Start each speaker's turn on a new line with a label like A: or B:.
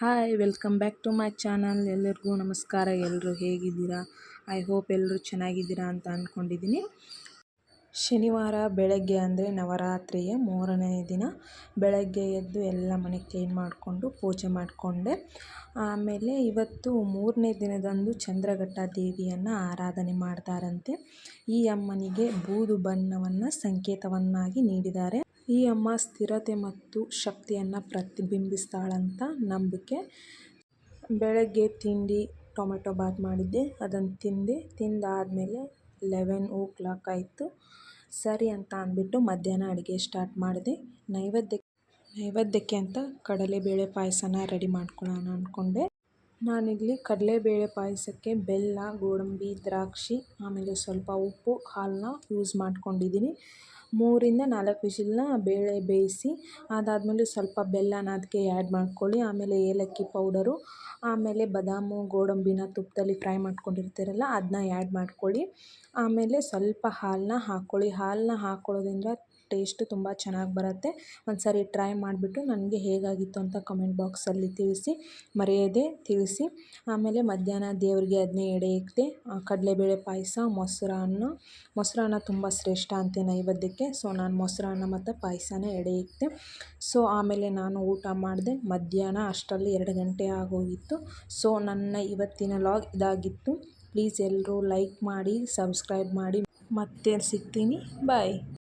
A: Hi welcome back to my channel ಎಲ್ಲರಿಗೂ ನಮಸ್ಕಾರ ಎಲ್ಲರೂ ಹೇಗಿದ್ದೀರಾ? ಐ ಹೋಪ್ ಎಲ್ಲರೂ ಚೆನ್ನಾಗಿದ್ದೀರಾ ಅಂತ ಅಂದ್ಕೊಂಡಿದ್ದೀನಿ ಶನಿವಾರ ಬೆಳಗ್ಗೆ ಅಂದರೆ ನವರಾತ್ರಿಯ ಮೂರನೇ ದಿನ. ಬೆಳಗ್ಗೆ ಎದ್ದು ಎಲ್ಲ ಮನೆ ಕ್ಲೀನ್ ಮಾಡಿಕೊಂಡು ಪೂಜೆ ಮಾಡಿಕೊಂಡೆ. ಆಮೇಲೆ ಇವತ್ತು ಮೂರನೇ ದಿನದಂದು ಚಂದ್ರಘಟ್ಟ ದೇವಿಯನ್ನು ಆರಾಧನೆ ಮಾಡ್ತಾರಂತೆ. ಈ ಅಮ್ಮನಿಗೆ ಬೂದು ಬಣ್ಣವನ್ನು ಸಂಕೇತವನ್ನಾಗಿ ನೀಡಿದ್ದಾರೆ. ಈ ಅಮ್ಮ ಸ್ಥಿರತೆ ಮತ್ತು ಶಕ್ತಿಯನ್ನು ಪ್ರತಿಬಿಂಬಿಸ್ತಾಳಂತ ನಂಬಿಕೆ. ಬೆಳಗ್ಗೆ ತಿಂಡಿ ಟೊಮೆಟೊ ಬಾತ್ ಮಾಡಿದ್ದೆ. ಅದನ್ನು ತಿಂದೆ. ತಿಂದಾದಮೇಲೆ ಲೆವೆನ್ ಓ ಕ್ಲಾಕ್ ಆಯಿತು. ಸರಿ ಅಂತ ಅಂದ್ಬಿಟ್ಟು ಮಧ್ಯಾಹ್ನ ಅಡುಗೆ ಸ್ಟಾರ್ಟ್ ಮಾಡಿದೆ. ನೈವೇದ್ಯಕ್ಕೆ ನೈವೇದ್ಯಕ್ಕೆ ಅಂತ ಕಡಲೆಬೇಳೆ ಪಾಯಸನ ರೆಡಿ ಮಾಡ್ಕೊಳ್ಳೋಣ ಅಂದ್ಕೊಂಡೆ ನಾನಿಲ್ಲಿ ಕಡಲೆಬೇಳೆ ಪಾಯಸಕ್ಕೆ ಬೆಲ್ಲ, ಗೋಡಂಬಿ, ದ್ರಾಕ್ಷಿ, ಆಮೇಲೆ ಸ್ವಲ್ಪ ಉಪ್ಪು ಹಾಲನ್ನ ಯೂಸ್ ಮಾಡ್ಕೊಂಡಿದ್ದೀನಿ. ಮೂರಿಂದ ನಾಲ್ಕು ವಿಶಿಲ್ನ ಬೇಳೆ ಬೇಯಿಸಿ, ಅದಾದಮೇಲೆ ಸ್ವಲ್ಪ ಬೆಲ್ಲನ ಅದಕ್ಕೆ ಆ್ಯಡ್ ಮಾಡ್ಕೊಳ್ಳಿ. ಆಮೇಲೆ ಏಲಕ್ಕಿ ಪೌಡರು, ಆಮೇಲೆ ಬದಾಮು, ಗೋಡಂಬಿನ ತುಪ್ಪದಲ್ಲಿ ಫ್ರೈ ಮಾಡ್ಕೊಂಡಿರ್ತೀರಲ್ಲ ಅದನ್ನ ಆ್ಯಡ್ ಮಾಡ್ಕೊಳ್ಳಿ. ಆಮೇಲೆ ಸ್ವಲ್ಪ ಹಾಲನ್ನ ಹಾಕ್ಕೊಳ್ಳಿ ಹಾಲನ್ನ ಹಾಕ್ಕೊಳ್ಳೋದ್ರಿಂದ ಟೇಸ್ಟ್ ತುಂಬ ಚೆನ್ನಾಗಿ ಬರುತ್ತೆ. ಒಂದು ಸಾರಿ ಟ್ರೈ ಮಾಡಿಬಿಟ್ಟು ನನಗೆ ಹೇಗಾಗಿತ್ತು ಅಂತ ಕಮೆಂಟ್ ಬಾಕ್ಸಲ್ಲಿ ತಿಳಿಸಿ, ಮರೆಯದೆ ತಿಳಿಸಿ. ಆಮೇಲೆ ಮಧ್ಯಾಹ್ನ ದೇವರಿಗೆ ಅದನ್ನೇ ಎಡೆ ಇಕ್ತೆ ಕಡಲೆಬೇಳೆ ಪಾಯಸ, ಮೊಸರನ್ನ ಮೊಸರನ್ನ ತುಂಬ ಶ್ರೇಷ್ಠ ಅಂತೆ ನೈವೇದ್ಯಕ್ಕೆ. ಸೊ, ನಾನು ಮೊಸರನ್ನ ಮತ್ತು ಪಾಯಸನ ಎಡೆ ಇಟ್ಟೆ ಸೊ, ಆಮೇಲೆ ನಾನು ಊಟ ಮಾಡಿದೆ. ಮಧ್ಯಾಹ್ನ ಅಷ್ಟರಲ್ಲಿ ಎರಡು ಗಂಟೆ ಆಗೋಗಿತ್ತು. ಸೊ, ನನ್ನ ಇವತ್ತಿನ ಲಾಗ್ ಇದಾಗಿತ್ತು. ಪ್ಲೀಸ್ ಎಲ್ಲರೂ ಲೈಕ್ ಮಾಡಿ, ಸಬ್ಸ್ಕ್ರೈಬ್ ಮಾಡಿ. ಮತ್ತೆ ಸಿಗ್ತೀನಿ? ಬಾಯ್.